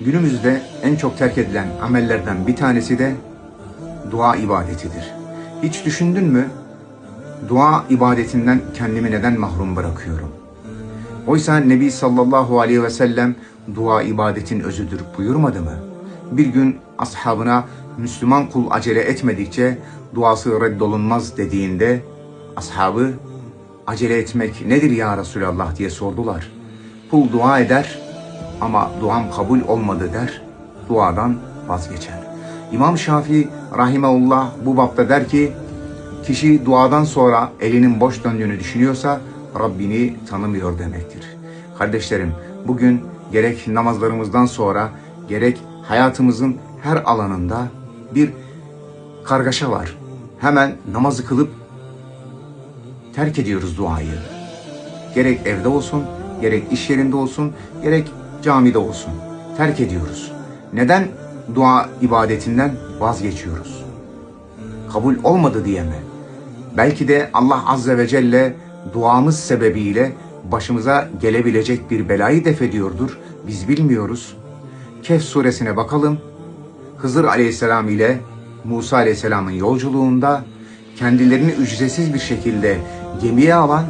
Günümüzde en çok terk edilen amellerden bir tanesi de dua ibadetidir. Hiç düşündün mü? Dua ibadetinden kendimi neden mahrum bırakıyorum? Oysa Nebi sallallahu aleyhi ve sellem dua ibadetin özüdür buyurmadı mı? Bir gün ashabına Müslüman kul acele etmedikçe duası reddolunmaz dediğinde ashabı acele etmek nedir ya Resulallah diye sordular. Kul dua eder ama duam kabul olmadı der, duadan vazgeçer. İmam Şafii rahimeullah bu bapta der ki, kişi duadan sonra elinin boş döndüğünü düşünüyorsa Rabbini tanımıyor demektir. Kardeşlerim, bugün gerek namazlarımızdan sonra gerek hayatımızın her alanında bir kargaşa var. Hemen namazı kılıp terk ediyoruz duayı. Gerek evde olsun, gerek iş yerinde olsun, gerek camide olsun. Terk ediyoruz. Neden dua ibadetinden vazgeçiyoruz? Kabul olmadı diye mi? Belki de Allah Azze ve Celle duamız sebebiyle başımıza gelebilecek bir belayı def ediyordur. Biz bilmiyoruz. Kehf suresine bakalım. Hızır Aleyhisselam ile Musa Aleyhisselam'ın yolculuğunda kendilerini ücretsiz bir şekilde gemiye alan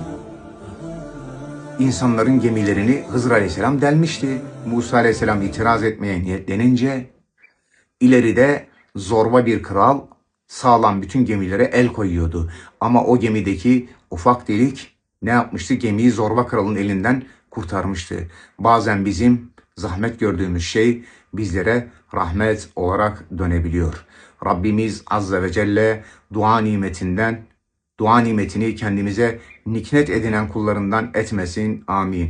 insanların gemilerini Hızır Aleyhisselam delmişti. Musa Aleyhisselam itiraz etmeye niyetlenince ileride zorba bir kral sağlam bütün gemilere el koyuyordu. Ama o gemideki ufak delik ne yapmıştı? Gemiyi zorba kralın elinden kurtarmıştı. Bazen bizim zahmet gördüğümüz şey bizlere rahmet olarak dönebiliyor. Rabbimiz Azze ve Celle dua nimetinden, dua nimetini kendimize niknet edinen kullarından etmesin. Amin.